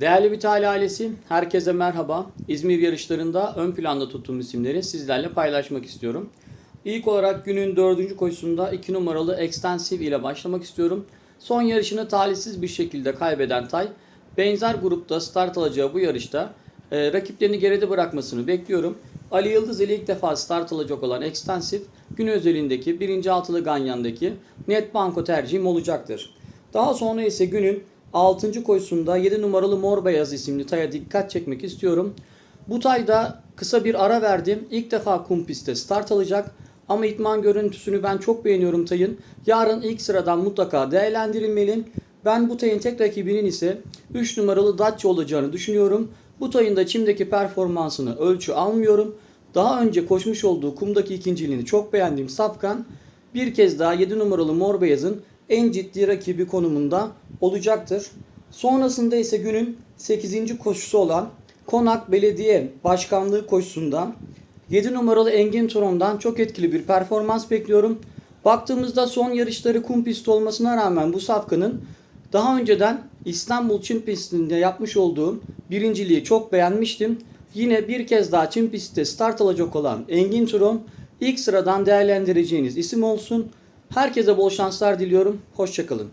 Değerli Vital ailesi, herkese merhaba. İzmir yarışlarında ön planda tuttuğum isimleri sizlerle paylaşmak istiyorum. İlk olarak günün dördüncü koşusunda 2 numaralı Extensive ile başlamak istiyorum. Son yarışını talihsiz bir şekilde kaybeden Tay, benzer grupta start alacağı bu yarışta e, rakiplerini geride bırakmasını bekliyorum. Ali Yıldız ile ilk defa start alacak olan Extensive, gün özelindeki 1. altılı Ganyan'daki net banko tercihim olacaktır. Daha sonra ise günün 6. koşusunda 7 numaralı Mor Beyaz isimli taya dikkat çekmek istiyorum. Bu tayda kısa bir ara verdim. İlk defa kum pistte start alacak. Ama itman görüntüsünü ben çok beğeniyorum tayın. Yarın ilk sıradan mutlaka değerlendirilmeli. Ben bu tayın tek rakibinin ise 3 numaralı Dacia olacağını düşünüyorum. Bu tayın da çimdeki performansını ölçü almıyorum. Daha önce koşmuş olduğu kumdaki ikinciliğini çok beğendiğim Safkan bir kez daha 7 numaralı Mor Beyaz'ın en ciddi rakibi konumunda olacaktır. Sonrasında ise günün 8. koşusu olan Konak Belediye Başkanlığı koşusunda 7 numaralı Engin Turon'dan çok etkili bir performans bekliyorum. Baktığımızda son yarışları kum pisti olmasına rağmen bu safkanın daha önceden İstanbul Çim pistinde yapmış olduğum birinciliği çok beğenmiştim. Yine bir kez daha Çim pistte start alacak olan Engin Turon ilk sıradan değerlendireceğiniz isim olsun. Herkese bol şanslar diliyorum. Hoşçakalın.